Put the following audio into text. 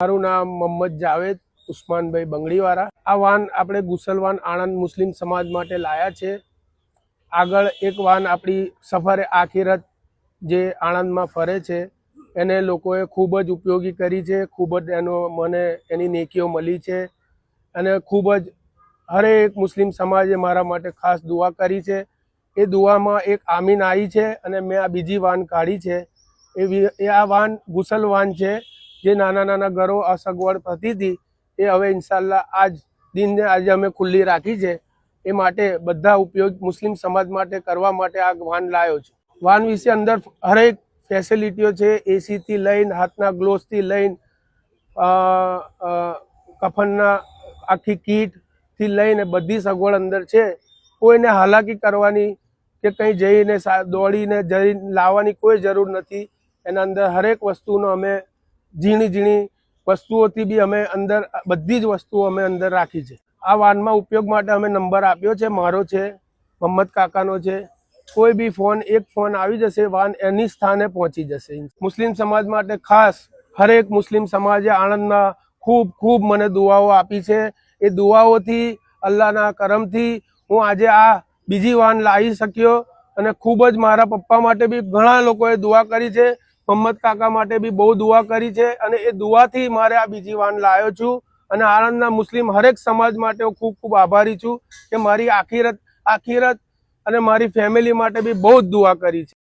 મારું નામ મોહમ્મદ જાવેદ ઉસ્માનભાઈ બંગડીવાળા. આ વાન આપણે ગુસલવાન આણંદ મુસ્લિમ સમાજ માટે લાયા છે. આગળ એક વાન આપણી સફરે આખીરત જે આણંદમાં ફરે છે, એને લોકોએ ખૂબ જ ઉપયોગી કરી છે, ખૂબ જ એનો મને એની નેકીઓ મળી છે અને ખૂબ જ હરેક મુસ્લિમ સમાજે મારા માટે ખાસ દુઆ કરી છે. એ દુઆમાં એક આમીન આવી છે અને મેં આ બીજી વાન કાઢી છે. એ આ વાન ગુસલ વાન છે. જે નાના નાના ઘરો અસગવડ થતી હતી એ હવે ઇન્શાલ્લાહ આજ દિનને આજે અમે ખુલ્લી રાખી છે. એ માટે બધા ઉપયોગ મુસ્લિમ સમાજ માટે કરવા માટે આ વાન લાવ્યો છે. વાન વિશે અંદર હરેક ફેસિલિટીઓ છે એસીથી લઈને, હાથના ગ્લોવ્સથી લઈને કફનના આખી કીટથી લઈને બધી સગવડ અંદર છે. કોઈને હાલાકી કરવાની કે કંઈ જઈને દોડીને જઈ લાવવાની કોઈ જરૂર નથી. એના અંદર હરેક વસ્તુનો અમે ઝીણી ઝીણી વસ્તુઓથી બી અમે અંદર, બધી જ વસ્તુઓ અમે અંદર રાખી છે. આ વાનમાં ઉપયોગ માટે અમે નંબર આપ્યો છે, મારો છે મહમ્મદ કાકાનો છે. કોઈ બી ફોન, એક ફોન આવી જશે, વાન એની સ્થાને પહોંચી જશે. મુસ્લિમ સમાજ માટે ખાસ હરેક મુસ્લિમ સમાજે આણંદમાં ખૂબ ખૂબ મને દુઆઓ આપી છે. એ દુઆઓથી, અલ્લાહના કરમથી હું આજે આ બીજી વાન લાવી શક્યો અને ખૂબ જ મારા પપ્પા માટે બી ઘણા લોકોએ દુઆ કરી છે. મોહમ્મદ કાકા માટે બી બહુ દુઆ કરી છે અને એ દુઆથી મારે આ બીજી વાન લાવ્યો છું. અને આણંદના મુસ્લિમ હરેક સમાજ માટે હું ખૂબ ખૂબ આભારી છું કે મારી આખીરત આખીરત અને મારી ફેમિલી માટે બી બહુ જ દુઆ કરી છે.